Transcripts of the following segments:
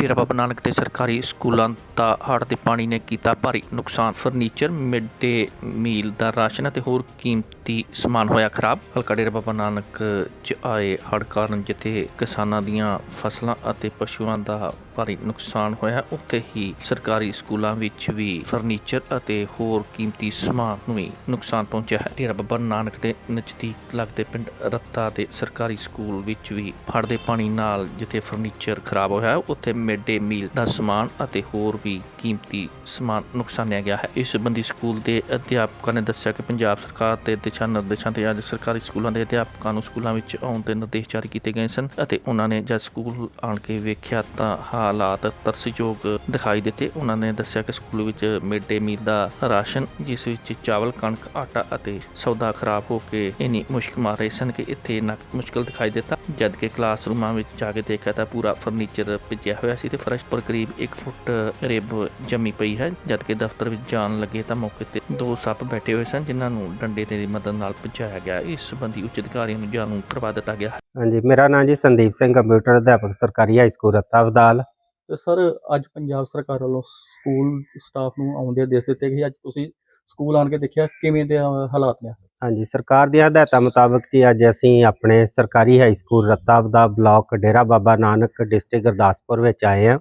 ਡੇਰਾ ਬਾਬਾ ਨਾਨਕ ਦੇ ਸਰਕਾਰੀ ਸਕੂਲਾਂ ਦਾ ਹੜ੍ਹ ਦੇ ਪਾਣੀ ਨੇ ਕੀਤਾ ਭਾਰੀ ਨੁਕਸਾਨ। ਫਰਨੀਚਰ ਮਿਡ ਡੇ ਮੀਲ ਦਾ ਰਾਸ਼ਨ ਅਤੇ ਹੋਰ ਕੀਮਤ ਸਮਾਨ ਹੋਇਆ ਖਰਾਬ। ਹਲਕਾ ਡੇਰਾ ਬਾਬਾ ਨਾਨਕ ਚ ਆਏ ਹੜ੍ਹ ਕਾਰਨ ਜਿੱਥੇ ਕਿਸਾਨਾਂ ਦੀਆਂ ਫਸਲਾਂ ਅਤੇ ਪਸ਼ੂਆਂ ਦਾ ਭਾਰੀ ਨੁਕਸਾਨ ਹੋਇਆ ਉੱਥੇ ਹੀ ਸਰਕਾਰੀ ਸਕੂਲਾਂ ਵਿੱਚ ਵੀ ਫਰਨੀਚਰ ਅਤੇ ਹੋਰ ਕੀਮਤੀ ਸਮਾਨ ਨੂੰ ਵੀ ਨੁਕਸਾਨ ਪਹੁੰਚਿਆ ਹੈ। ਡੇਰਾ ਬਾਬਾ ਨਾਨਕ ਦੇ ਨਜ਼ਦੀਕ ਲੱਗਦੇ ਪਿੰਡ ਰੱਤਾ ਦੇ ਸਰਕਾਰੀ ਸਕੂਲ ਵਿੱਚ ਵੀ ਹੜ੍ਹ ਦੇ ਪਾਣੀ ਨਾਲ ਜਿੱਥੇ ਫਰਨੀਚਰ ਖਰਾਬ ਹੋਇਆ ਉੱਥੇ ਮਿਡ ਡੇ ਮੀਲ ਦਾ ਸਮਾਨ ਅਤੇ ਹੋਰ ਵੀ ਕੀਮਤੀ ਸਮਾਨ ਨੁਕਸਾਨਿਆ ਗਿਆ ਹੈ। ਇਸ ਸੰਬੰਧੀ ਸਕੂਲ ਦੇ ਅਧਿਆਪਕਾਂ ਨੇ ਦੱਸਿਆ ਕਿ ਪੰਜਾਬ ਸਰਕਾਰ ਦੇ ਦਿਸ਼ਾ ਨਿਰਦੇਸ਼ਾਂ ਤੇ ਅੱਜ ਸਰਕਾਰੀ ਸਕੂਲਾਂ ਦੇ ਅਧਿਆਪਕਾਂ ਨੂੰ ਸਕੂਲਾਂ ਵਿੱਚ ਆਉਣ ਦੇ ਨਿਰਦੇਸ਼ ਜਾਰੀ ਕੀਤੇ ਗਏ ਸਨ ਅਤੇ ਉਹਨਾਂ ਨੇ ਜਦ ਸਕੂਲ ਆਣ ਕੇ ਵੇਖਿਆ ਤਾਂ ਹਾਲਾਤ ਤਰਸਯੋਗ ਦਿਖਾਈ ਦਿੱਤੇ। ਉਹਨਾਂ ਨੇ ਦੱਸਿਆ ਕਿ ਸਕੂਲ ਵਿੱਚ ਮਿਡ ਡੇ ਮੀਲ ਦਾ ਰਾਸ਼ਨ, ਜਿਸ ਵਿੱਚ ਚਾਵਲ, ਕਣਕ, ਆਟਾ ਅਤੇ ਸੌਦਾ ਖਰਾਬ ਹੋ ਕੇ ਇੰਨੀ ਮੁਸ਼ਕ ਮਾਰ ਰਹੇ ਸਨ ਕਿ ਇੱਥੇ ਇੰਨਾ ਮੁਸ਼ਕਲ ਦਿਖਾਈ ਦਿੱਤਾ। ਜਦ ਕਿ ਕਲਾਸਰੂਮਾਂ ਵਿੱਚ ਜਾ ਕੇ ਦੇਖਿਆ ਤਾਂ ਪੂਰਾ ਫਰਨੀਚਰ ਭਿੱਜਿਆ ਹੋਇਆ ਸੀ ਤੇ ਫਰਸ਼ ਪਰ ਕਰੀਬ 1 ਫੁੱਟ ਰੇਬ ਜੰਮੀ ਪਈ ਹੈ। ਜਦ ਕਿ ਦਫ਼ਤਰ ਵਿੱਚ ਜਾਣ ਲੱਗੇ ਤਾਂ ਮੌਕੇ ਤੇ ਦੋ ਸੱਪ ਬੈਠੇ ਹੋਏ ਸਨ, ਜਿਨ੍ਹਾਂ ਨੂੰ ਡੰਡੇ ਦੇ ਮਦਦ ਨਾਲ ਭਜਾਇਆ ਗਿਆ। ਇਸ ਸੰਬੰਧੀ ਉੱਚ ਅਧਿਕਾਰੀਆਂ ਨੂੰ ਜਾਣੂ ਕਰਵਾ ਦਿੱਤਾ ਗਿਆ ਹੈ। ਹਾਂਜੀ ਮੇਰਾ ਨਾਮ ਜੀ ਸੰਦੀਪ ਸਿੰਘ ਕੰਪਿਊਟਰ ਅਧਿਆਪਕ ਸਰਕਾਰੀ ਹਾਈ ਸਕੂਲ ਰੱਤਾ ਵਦਾਲ ਤੇ ਸਰ ਅੱਜ ਪੰਜਾਬ ਸਰਕਾਰ ਵੱਲੋਂ ਸਕੂਲ ਸਟਾਫ ਨੂੰ ਆਉਂਦੇ ਆਦੇਸ਼ ਦਿੱਤੇ ਗਏ। ਅੱਜ ਤੁਸੀਂ ਸਕੂਲ ਆਣ ਕੇ ਦੇਖਿਆ ਕਿਵੇਂ ਦੇ ਹਾਲਾਤ ਨੇ? ਹਾਂਜੀ ਸਰਕਾਰ ਦੀਆਂ ਹਦਾਇਤਾਂ ਮੁਤਾਬਕ ਜੀ ਅੱਜ ਅਸੀਂ ਆਪਣੇ ਸਰਕਾਰੀ high school Ratta Vada block Dera Baba Nanak district Gurdaspur ਵਿੱਚ ਆਏ ਆ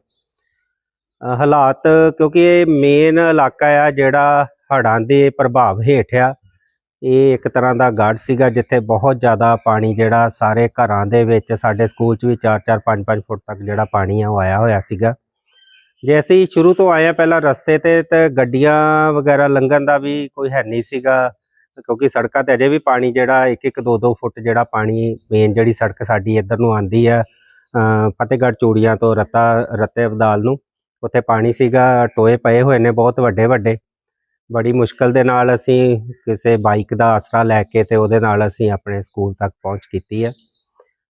ਹਾਲਾਤ ਕਿਉਂਕਿ ਇਹ ਮੇਨ ਇਲਾਕਾ ਆ ਜਿਹੜਾ ਹੜ੍ਹਾਂ ਦੇ ਪ੍ਰਭਾਵ ਹੇਠ ਆ। ਇਹ ਇੱਕ ਤਰ੍ਹਾਂ ਦਾ ਗੜ ਸੀਗਾ ਜਿੱਥੇ ਬਹੁਤ ਜ਼ਿਆਦਾ ਪਾਣੀ ਜਿਹੜਾ ਸਾਰੇ ਘਰਾਂ ਦੇ ਵਿੱਚ ਸਾਡੇ ਸਕੂਲ 'ਚ ਵੀ 4-4 5-5 ਫੁੱਟ ਤੱਕ ਜਿਹੜਾ ਪਾਣੀ ਆ ਉਹ ਆਇਆ ਹੋਇਆ ਸੀਗਾ। ਜੇ ਅਸੀਂ ਸ਼ੁਰੂ ਤੋਂ ਆਏ ਆ ਪਹਿਲਾਂ ਰਸਤੇ ਤੇ ਤੇ ਗੱਡੀਆਂ ਵਗੈਰਾ ਲੰਘਣ ਦਾ ਵੀ ਕੋਈ ਹੈ ਨਹੀਂ ਸੀਗਾ, ਕਿਉਂਕਿ ਸੜਕਾਂ ਤੇ ਅਜੇ ਵੀ ਪਾਣੀ ਜਿਹੜਾ 1-1 2-2 ਫੁੱਟ ਜਿਹੜਾ ਪਾਣੀ ਮੇਨ ਜਿਹੜੀ ਸੜਕ ਸਾਡੀ ਇੱਧਰ ਨੂੰ ਆਂਦੀ ਆ ਫਤਿਹਗੜ੍ਹ ਚੂੜੀਆਂ ਤੋਂ ਰਤਾ, ਰਤੇ ਅਬਦਾਲ ਨੂੰ, ਉੱਥੇ ਪਾਣੀ ਸੀਗਾ, ਟੋਏ ਪਏ ਹੋਏ ਨੇ ਬਹੁਤ ਵੱਡੇ ਵੱਡੇ ਬੜੀ ਮੁਸ਼ਕਲ ਦੇ ਨਾਲ ਅਸੀਂ ਕਿਸੇ ਬਾਈਕ ਦਾ ਆਸਰਾ ਲੈ ਕੇ ਤੇ ਉਹਦੇ ਨਾਲ ਅਸੀਂ ਆਪਣੇ ਸਕੂਲ ਤੱਕ ਪਹੁੰਚ ਕੀਤੀ ਹੈ।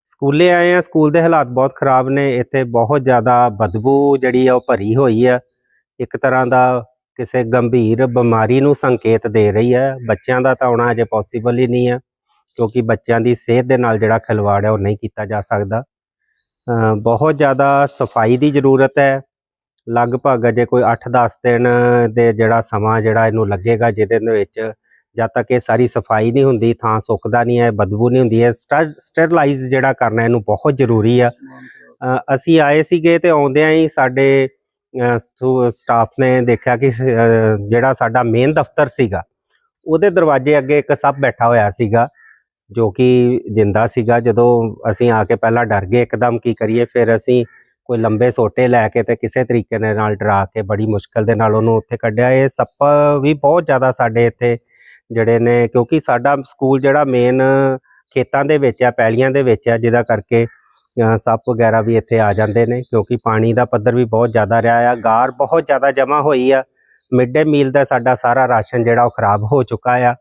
ਸਕੂਲੇ ਆਏ ਆ ਸਕੂਲ ਦੇ ਹਾਲਾਤ ਬਹੁਤ ਖਰਾਬ ਨੇ, ਇੱਥੇ ਬਹੁਤ ਜ਼ਿਆਦਾ ਬਦਬੂ ਜਿਹੜੀ ਆ ਉਹ ਭਰੀ ਹੋਈ ਆ ਇੱਕ ਤਰ੍ਹਾਂ ਦਾ ਕਿਸੇ ਗੰਭੀਰ ਬਿਮਾਰੀ ਨੂੰ ਸੰਕੇਤ ਦੇ ਰਹੀ ਹੈ। ਬੱਚਿਆਂ ਦਾ ਤਾਂ ਆਉਣਾ ਅਜੇ ਪੋਸੀਬਲ ਹੀ ਨਹੀਂ ਹੈ, ਕਿਉਂਕਿ ਬੱਚਿਆਂ ਦੀ ਸਿਹਤ ਦੇ ਨਾਲ ਜਿਹੜਾ ਖਿਲਵਾੜ ਹੈ ਉਹ ਨਹੀਂ ਕੀਤਾ ਜਾ ਸਕਦਾ। ਬਹੁਤ ਜ਼ਿਆਦਾ ਸਫ਼ਾਈ ਦੀ ਜ਼ਰੂਰਤ ਹੈ ਲਗਭਗ ਅਜੇ ਕੋਈ 8-10 ਦਿਨ ਦੇ ਜਿਹੜਾ ਸਮਾਂ ਜਿਹੜਾ ਇਹਨੂੰ ਲੱਗੇਗਾ ਜਿਹਦੇ ਵਿੱਚ ਜਦ ਤੱਕ ਇਹ ਸਾਰੀ ਸਫ਼ਾਈ ਨਹੀਂ ਹੁੰਦੀ, ਥਾਂ ਸੁੱਕਦਾ ਨਹੀਂ ਹੈ, ਬਦਬੂ ਨਹੀਂ ਹੁੰਦੀ ਹੈ ਸਟਰਲਾਈਜ਼ ਜਿਹੜਾ ਕਰਨਾ ਇਹਨੂੰ ਬਹੁਤ ਜ਼ਰੂਰੀ ਆ। ਅਸੀਂ ਆਏ ਸੀਗੇ ਤੇ ਆਉਂਦਿਆਂ ਹੀ ਸਾਡੇ ਸਟਾਫ ਨੇ ਦੇਖਿਆ ਕਿ ਜਿਹੜਾ ਸਾਡਾ ਮੇਨ ਦਫ਼ਤਰ ਸੀਗਾ, ਉਹਦੇ ਦਰਵਾਜ਼ੇ ਅੱਗੇ ਇੱਕ ਸੱਪ ਬੈਠਾ ਹੋਇਆ ਸੀਗਾ, ਜੋ ਕਿ ਜਿੰਦਾ ਸੀਗਾ। ਜਦੋਂ ਅਸੀਂ ਆ ਕੇ ਪਹਿਲਾਂ ਡਰ ਗਏ, ਇੱਕਦਮ ਕੀ ਕਰੀਏ, ਫਿਰ ਅਸੀਂ ਕੋਈ ਲੰਬੇ ਸੋਟੇ ਲੈ ਕੇ ਤੇ ਕਿਸੇ ਤਰੀਕੇ ਦੇ ਨਾਲ ਡਰਾ ਕੇ ਬੜੀ ਮੁਸ਼ਕਲ ਦੇ ਨਾਲ ਉਹਨੂੰ ਉੱਥੇ ਕੱਢਿਆ। ਇਹ ਸੱਪ ਵੀ ਬਹੁਤ ਜ਼ਿਆਦਾ ਸਾਡੇ ਇੱਥੇ ਜਿਹੜੇ ਨੇ, ਕਿਉਂਕਿ ਸਾਡਾ ਸਕੂਲ ਜਿਹੜਾ ਮੇਨ ਖੇਤਾਂ ਦੇ ਵਿੱਚ ਆ, ਪੈਲੀਆਂ ਦੇ ਵਿੱਚ ਆ, ਜਿਹਦਾ ਕਰਕੇ ਸੱਪ ਵਗੈਰਾ ਵੀ ਇੱਥੇ ਆ ਜਾਂਦੇ ਨੇ, ਕਿਉਂਕਿ ਪਾਣੀ ਦਾ ਪੱਧਰ ਵੀ ਬਹੁਤ ਜ਼ਿਆਦਾ ਰਿਹਾ ਆ। ਗਾਰ ਬਹੁਤ ਜ਼ਿਆਦਾ ਜਮ੍ਹਾਂ ਹੋਈ ਆ। ਮਿਡ ਡੇ ਮੀਲ ਦਾ ਸਾਡਾ ਸਾਰਾ ਰਾਸ਼ਨ ਜਿਹੜਾ ਉਹ ਖਰਾਬ ਹੋ ਚੁੱਕਾ ਆ।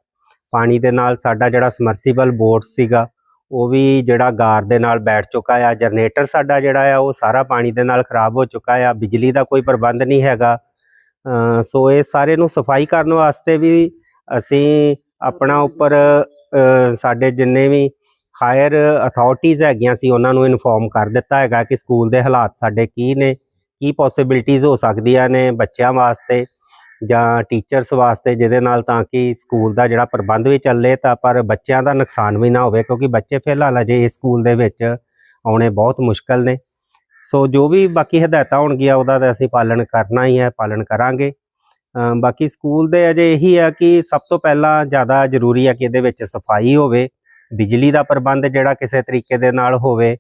ਪਾਣੀ ਦੇ ਨਾਲ ਸਾਡਾ ਜਿਹੜਾ ਸਮਰਸੀਬਲ ਬੋਰਡ ਸੀਗਾ ਉਹ ਵੀ ਜਿਹੜਾ ਗਾਰ ਦੇ ਨਾਲ ਬੈਠ ਚੁੱਕਾ ਆ, ਜਨਰੇਟਰ ਸਾਡਾ ਜਿਹੜਾ ਆ, ਉਹ ਸਾਰਾ ਪਾਣੀ ਦੇ ਨਾਲ ਖਰਾਬ ਹੋ ਚੁੱਕਾ ਆ, ਬਿਜਲੀ ਦਾ ਕੋਈ ਪ੍ਰਬੰਧ ਨਹੀਂ ਹੈਗਾ। ਸੋ ਇਹ ਸਾਰੇ ਨੂੰ ਸਫ਼ਾਈ ਕਰਨ ਵਾਸਤੇ ਵੀ ਅਸੀਂ ਆਪਣਾ ਉੱਪਰ ਸਾਡੇ ਜਿੰਨੇ ਵੀ ਹਾਇਰ ਅਥਾਰਟੀਆਂ ਹੈਗੀਆਂ ਸੀ, ਉਹਨਾਂ ਨੂੰ ਇਨਫੋਰਮ ਕਰ ਦਿੱਤਾ ਹੈਗਾ ਕਿ ਸਕੂਲ ਦੇ ਹਾਲਾਤ ਸਾਡੇ ਕੀ ਨੇ, ਕੀ ਪੋਸਿਬਿਲਿਟੀਆਂ ਹੋ ਸਕਦੀਆਂ ਨੇ ਬੱਚਿਆਂ ਵਾਸਤੇ। ਜਾਂ ਟੀਚਰਸ ਵਾਸਤੇ ਜਿਹਦੇ ਨਾਲ ਤਾਂ ਕਿ ਸਕੂਲ ਦਾ ਜਿਹੜਾ ਪ੍ਰਬੰਧ ਵੀ ਚੱਲੇ ਤਾਂ ਪਰ ਬੱਚਿਆਂ ਦਾ ਨੁਕਸਾਨ ਵੀ ਨਾ ਹੋਵੇ, ਕਿਉਂਕਿ ਬੱਚੇ ਫਿਲਹਾਲ ਅਜੇ ਇਸ ਸਕੂਲ ਦੇ ਵਿੱਚ ਆਉਣੇ ਬਹੁਤ ਮੁਸ਼ਕਲ ਨੇ। ਸੋ ਜੋ ਵੀ ਬਾਕੀ ਹਦਾਇਤਾਂ ਹੋਣਗੀਆਂ ਉਹਦਾ ਤਾਂ ਅਸੀਂ ਪਾਲਣ ਕਰਨਾ ਹੀ ਹੈ, ਪਾਲਣ ਕਰਾਂਗੇ। ਬਾਕੀ ਸਕੂਲ ਦੇ ਅਜੇ ਇਹੀ ਆ ਕਿ ਸਭ ਤੋਂ ਪਹਿਲਾਂ ਜ਼ਿਆਦਾ ਜ਼ਰੂਰੀ ਹੈ ਕਿ ਇਹਦੇ ਵਿੱਚ ਸਫ਼ਾਈ ਹੋਵੇ, ਬਿਜਲੀ ਦਾ ਪ੍ਰਬੰਧ ਜਿਹੜਾ ਕਿਸੇ ਤਰੀਕੇ ਦੇ ਨਾਲ ਹੋਵੇ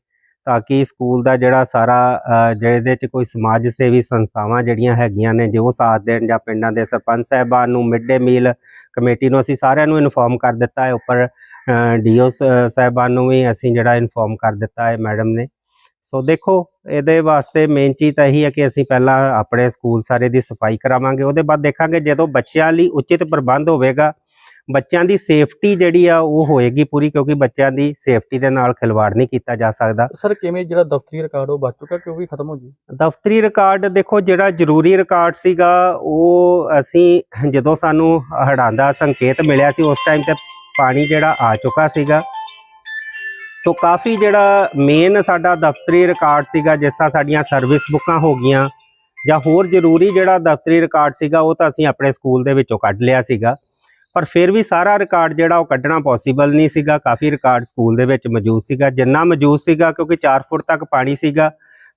ਤਾਂ ਕਿ ਸਕੂਲ ਦਾ ਜਿਹੜਾ ਸਾਰਾ ਅ, ਜਿਹਦੇ ਚ ਕੋਈ ਸਮਾਜ ਸੇਵੀ ਸੰਸਥਾਵਾਂ ਜਿਹੜੀਆਂ ਹੈਗੀਆਂ ਨੇ ਜੋ ਸਾਥ ਦੇਣ ਜਾਂ ਪਿੰਡਾਂ ਦੇ ਸਰਪੰਚ ਸਾਹਿਬਾਨ ਨੂੰ ਮਿਡ ਡੇ ਮੀਲ ਕਮੇਟੀ ਨੂੰ ਅਸੀਂ ਸਾਰਿਆਂ ਨੂੰ ਇਨਫੋਰਮ ਕਰ ਦਿੱਤਾ ਹੈ ਉੱਪਰ ਡੀਓ ਸਾਹਿਬਾਨ ਨੂੰ ਵੀ ਅਸੀਂ ਜਿਹੜਾ ਇਨਫੋਰਮ ਕਰ ਦਿੱਤਾ ਹੈ ਮੈਡਮ ਨੇ। ਸੋ ਦੇਖੋ ਇਹਦੇ ਵਾਸਤੇ ਮੇਨ ਚੀਜ਼ ਤਾਂ ਇਹੀ ਹੈ ਕਿ ਅਸੀਂ ਪਹਿਲਾਂ ਆਪਣੇ ਸਕੂਲ ਸਾਰੇ ਦੀ ਸਫ਼ਾਈ ਕਰਾਵਾਂਗੇ ਉਹਦੇ ਬਾਅਦ ਦੇਖਾਂਗੇ ਜਦੋਂ ਬੱਚਿਆਂ ਲਈ ਉਚਿਤ ਪ੍ਰਬੰਧ ਹੋਵੇਗਾ ਬੱਚਿਆਂ ਦੀ ਸੇਫਟੀ ਜਿਹੜੀ ਆ ਉਹ ਹੋਏਗੀ ਪੂਰੀ ਕਿਉਂਕਿ ਬੱਚਿਆਂ ਦੀ ਸੇਫਟੀ ਦੇ ਨਾਲ ਖਿਲਵਾੜ ਨਹੀਂ ਕੀਤਾ ਜਾ ਸਕਦਾ। ਸਰ ਕਿਵੇਂ ਜਿਹੜਾ ਦਫ਼ਤਰੀ ਰਿਕਾਰਡ ਉਹ ਬਚ ਚੁੱਕਾ ਕਿ ਉਹ ਵੀ ਖਤਮ ਹੋ ਜੀ ਦਫ਼ਤਰੀ ਰਿਕਾਰਡ ਦੇਖੋ ਜਿਹੜਾ ਜ਼ਰੂਰੀ ਰਿਕਾਰਡ ਸੀਗਾ ਉਹ ਅਸੀਂ ਜਦੋਂ ਸਾਨੂੰ ਹੜ੍ਹਾਂ ਦਾ ਸੰਕੇਤ ਮਿਲਿਆ ਸੀ ਉਸ ਟਾਈਮ ਤੇ ਪਾਣੀ ਜਿਹੜਾ ਆ ਚੁੱਕਾ ਸੀਗਾ। ਸੋ ਕਾਫੀ ਜਿਹੜਾ ਮੇਨ ਸਾਡਾ ਦਫ਼ਤਰੀ ਰਿਕਾਰਡ ਸੀਗਾ ਜਿਸ ਤਰ੍ਹਾਂ ਸਾਡੀਆਂ ਸਰਵਿਸ ਬੁੱਕਾਂ ਹੋ ਗਈਆਂ ਜਾਂ ਹੋਰ ਜ਼ਰੂਰੀ ਜਿਹੜਾ ਦਫ਼ਤਰੀ ਰਿਕਾਰਡ ਸੀਗਾ ਉਹ ਤਾਂ ਅਸੀਂ ਆਪਣੇ ਸਕੂਲ ਦੇ ਵਿੱਚੋਂ ਕੱਢ ਲਿਆ ਸੀਗਾ। ਪਰ ਫਿਰ ਵੀ ਸਾਰਾ ਰਿਕਾਰਡ ਜਿਹੜਾ ਉਹ ਕੱਢਣਾ ਪੋਸੀਬਲ ਨਹੀਂ ਸੀਗਾ। ਕਾਫੀ ਰਿਕਾਰਡ ਸਕੂਲ ਦੇ ਵਿੱਚ ਮੌਜੂਦ ਸੀਗਾ। ਜਿੰਨਾ ਮੌਜੂਦ ਸੀਗਾ, ਕਿਉਂਕਿ 4 ਫੁੱਟ ਤੱਕ ਪਾਣੀ ਸੀਗਾ,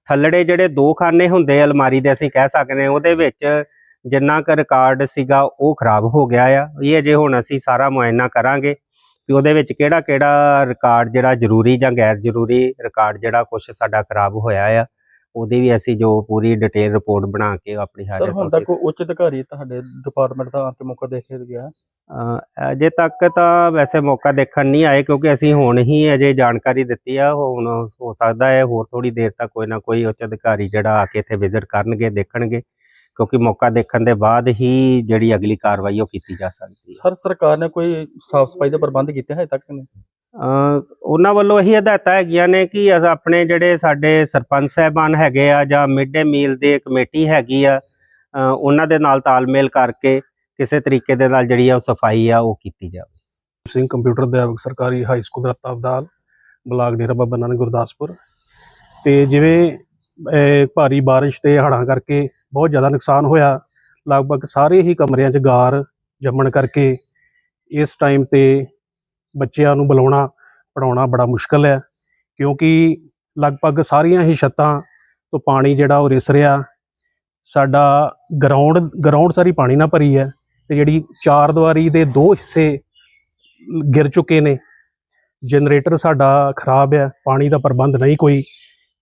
ਥੱਲੜੇ ਜਿਹੜੇ ਦੋ ਖਾਨੇ ਹੁੰਦੇ ਅਲਮਾਰੀ ਦੇ, ਅਸੀਂ ਕਹਿ ਸਕਦੇ ਹਾਂ, ਉਹਦੇ ਵਿੱਚ ਜਿੰਨਾ ਕੁ ਰਿਕਾਰਡ ਸੀਗਾ, ਉਹ ਖਰਾਬ ਹੋ ਗਿਆ ਆ। ਇਹ ਅਜੇ ਹੁਣ ਅਸੀਂ ਸਾਰਾ ਮੁਆਇਨਾ ਕਰਾਂਗੇ ਕਿ ਉਹਦੇ ਵਿੱਚ ਕਿਹੜਾ ਕਿਹੜਾ ਰਿਕਾਰਡ ਜਿਹੜਾ ਜ਼ਰੂਰੀ ਜਾਂ ਗੈਰ ਜ਼ਰੂਰੀ ਰਿਕਾਰਡ ਜਿਹੜਾ ਕੁਝ ਸਾਡਾ ਖਰਾਬ ਹੋਇਆ ਆ। ਉਹਦੀ ਵੀ ਅਸੀਂ ਜੋ ਪੂਰੀ ਡਿਟੇਲ ਰਿਪੋਰਟ ਬਣਾ ਕੇ ਆਪਣੀ ਸਰ ਹਾਜ਼ਰ ਹੁਣ ਤੱਕ ਉੱਚ ਅਧਿਕਾਰੀ ਤੁਹਾਡੇ ਡਿਪਾਰਟਮੈਂਟ ਦਾ ਆ ਕੇ ਮੌਕਾ ਦੇਖ ਕੇ ਗਿਆ? ਅਹ ਅਜੇ ਤੱਕ ਤਾਂ ਵੈਸੇ ਮੌਕਾ ਦੇਖਣ ਨਹੀਂ ਆਏ ਕਿਉਂਕਿ ਅਸੀਂ ਹੁਣ ਹੀ ਅਜੇ ਜਾਣਕਾਰੀ ਦਿੱਤੀ ਆ ਹੁਣ ਹੋ ਸਕਦਾ ਹੈ ਹੋਰ ਥੋੜੀ ਦੇਰ ਤੱਕ ਕੋਈ ਨਾ ਕੋਈ ਉੱਚ ਅਧਿਕਾਰੀ ਜਿਹੜਾ ਆ ਕੇ ਇੱਥੇ ਵਿਜ਼ਿਟ ਕਰਨਗੇ ਦੇਖਣਗੇ ਕਿਉਂਕਿ ਮੌਕਾ ਦੇਖਣ ਦੇ ਬਾਅਦ ਹੀ ਜਿਹੜੀ ਅਗਲੀ ਕਾਰਵਾਈ ਉਹ ਕੀਤੀ ਜਾ ਸਕਦੀ ਹੈ। ਸਰ ਸਰਕਾਰ ਨੇ ਕੋਈ ਸਾਫ਼ ਸਫ਼ਾਈ ਦਾ ਪ੍ਰਬੰਧ ਕੀਤਾ ਹੈ ਤੱਕ ਨਹੀਂ? ਉਹਨਾਂ ਵੱਲੋਂ ਇਹੀ ਹਦਾਇਤਾਂ ਹੈਗੀਆਂ ਨੇ ਕਿ ਆਪਣੇ ਜਿਹੜੇ ਸਾਡੇ ਸਰਪੰਚ ਸਾਹਿਬਾਨ ਹੈਗੇ ਆ ਜਾਂ ਮਿਡ ਡੇ ਮੀਲ ਦੇ ਕਮੇਟੀ ਹੈਗੀ ਆ ਉਹਨਾਂ ਦੇ ਨਾਲ ਤਾਲਮੇਲ ਕਰਕੇ ਕਿਸੇ ਤਰੀਕੇ ਦੇ ਨਾਲ ਜਿਹੜੀ ਆ ਉਹ ਸਫ਼ਾਈ ਆ ਉਹ ਕੀਤੀ ਜਾਵੇ। ਸਿੰਘ ਕੰਪਿਊਟਰ ਅਧਿਆਪਕ ਸਰਕਾਰੀ high school Ratta Abdal, block Dera Baba Nanak Gurdaspur. ਤੇ ਜਿਵੇਂ ਭਾਰੀ ਬਾਰਿਸ਼ ਤੇ ਹੜ੍ਹਾਂ ਕਰਕੇ ਬਹੁਤ ਜ਼ਿਆਦਾ ਨੁਕਸਾਨ ਹੋਇਆ, ਲਗਭਗ ਸਾਰੇ ਹੀ ਕਮਰਿਆਂ 'ਚ ਗਾਰ ਜੰਮਣ ਕਰਕੇ ਇਸ ਟਾਈਮ ਤੇ ਬੱਚਿਆਂ ਨੂੰ ਬੁਲਾਉਣਾ ਪੜਾਉਣਾ ਬੜਾ ਮੁਸ਼ਕਲ ਹੈ, ਕਿਉਂਕਿ ਲਗਭਗ ਸਾਰੀਆਂ ਹੀ ਛੱਤਾਂ ਤੋਂ ਪਾਣੀ ਜਿਹੜਾ ਉਹ ਰਿਸ ਰਿਹਾ। ਸਾਡਾ ਗਰਾਊਂਡ ਗਰਾਊਂਡ ਸਾਰੀ ਪਾਣੀ ਨਾਲ ਭਰੀ ਹੈ ਤੇ ਜਿਹੜੀ ਚਾਰ ਦੀਵਾਰੀ ਦੇ ਦੋ ਹਿੱਸੇ ਗਿਰ ਚੁੱਕੇ ਨੇ। ਜਨਰੇਟਰ ਸਾਡਾ ਖਰਾਬ ਹੈ, ਪਾਣੀ ਦਾ ਪ੍ਰਬੰਧ ਨਹੀਂ ਕੋਈ।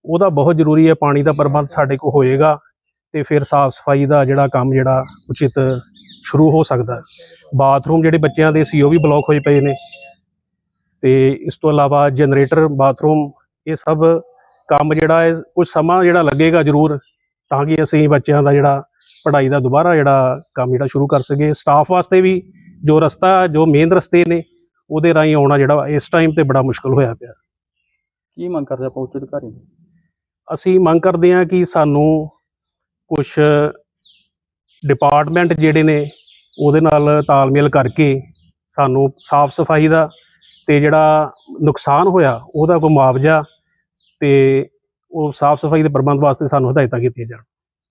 ਉਹਦਾ ਬਹੁਤ ਜ਼ਰੂਰੀ ਹੈ, ਪਾਣੀ ਦਾ ਪ੍ਰਬੰਧ ਸਾਡੇ ਕੋਲ ਹੋਏਗਾ ਤੇ ਫਿਰ ਸਾਫ਼ ਸਫ਼ਾਈ ਦਾ ਜਿਹੜਾ ਕੰਮ ਜਿਹੜਾ ਉਚਿਤ ਸ਼ੁਰੂ ਹੋ ਸਕਦਾ। ਬਾਥਰੂਮ ਜਿਹੜੇ ਬੱਚਿਆਂ ਦੇ ਸੀ ਉਹ ਵੀ ਬਲੌਕ ਹੋਏ ਪਏ ਨੇ। ਤੇ ਇਸ ਤੋਂ ਇਲਾਵਾ ਜਨਰੇਟਰ ਬਾਥਰੂਮ ਇਹ ਸਭ ਕੰਮ ਜਿਹੜਾ ਹੈ ਕੁਝ ਸਮਾਂ ਜਿਹੜਾ ਲੱਗੇਗਾ ਜ਼ਰੂਰ ਤਾਂ ਕਿ ਅਸੀਂ ਬੱਚਿਆਂ ਦਾ ਜਿਹੜਾ ਪੜ੍ਹਾਈ ਦਾ ਦੁਬਾਰਾ ਜਿਹੜਾ ਕੰਮ ਜਿਹੜਾ ਸ਼ੁਰੂ ਕਰ ਸਕੀਏ ਸਟਾਫ ਵਾਸਤੇ ਵੀ ਜੋ ਰਸਤਾ ਜੋ ਮੇਨ ਰਸਤੇ ਨੇ ਉਹਦੇ ਰਾਹੀਂ ਆਉਣਾ ਜਿਹੜਾ ਇਸ ਟਾਈਮ ਤੇ ਬੜਾ ਮੁਸ਼ਕਲ ਹੋਇਆ ਪਿਆ ਕੀ ਮੰਗ ਕਰਦੇ ਆਪਾਂ ਉੱਚ ਅਧਿਕਾਰੀ? ਅਸੀਂ ਮੰਗ ਕਰਦੇ ਹਾਂ ਕਿ ਸਾਨੂੰ ਕੁਝ ਡਿਪਾਰਟਮੈਂਟ ਜਿਹੜੇ ਨੇ ਉਹਦੇ ਨਾਲ ਤਾਲਮੇਲ ਕਰਕੇ ਸਾਨੂੰ ਸਾਫ਼ ਸਫ਼ਾਈ ਦਾ ਤੇ ਜਿਹੜਾ ਨੁਕਸਾਨ ਹੋਇਆ, ਉਹਦਾ ਕੋਈ ਮੁਆਵਜ਼ਾ ਤੇ ਉਹ ਸਾਫ਼ ਸਫ਼ਾਈ ਦੇ ਪ੍ਰਬੰਧ ਵਾਸਤੇ ਸਾਨੂੰ ਹਦਾਇਤਾਂ ਕੀਤੀਆਂ ਜਾਣ।